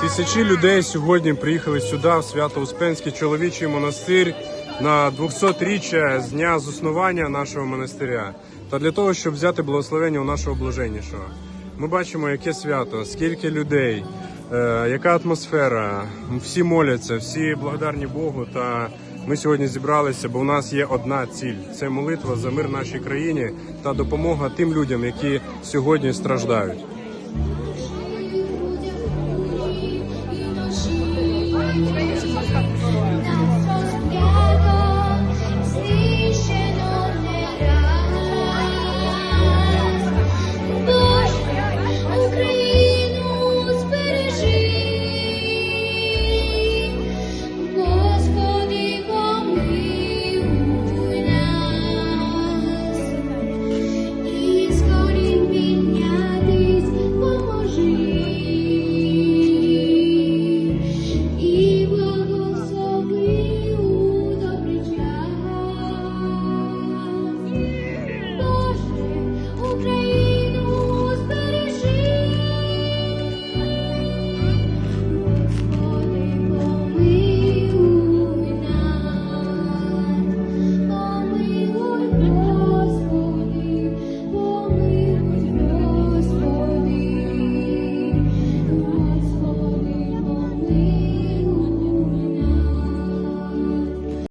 Тисячі людей сьогодні приїхали сюди, в Свято-Успенський чоловічий монастир, на 200-річчя з дня заснування нашого монастиря. Та для того, щоб взяти благословення у нашого блаженнішого. Ми бачимо, яке свято, скільки людей, е, яка атмосфера. Всі моляться, всі благодарні Богу. Та ми сьогодні зібралися, бо у нас є одна ціль: це молитва за мир нашій країні та допомога тим людям, які сьогодні страждають.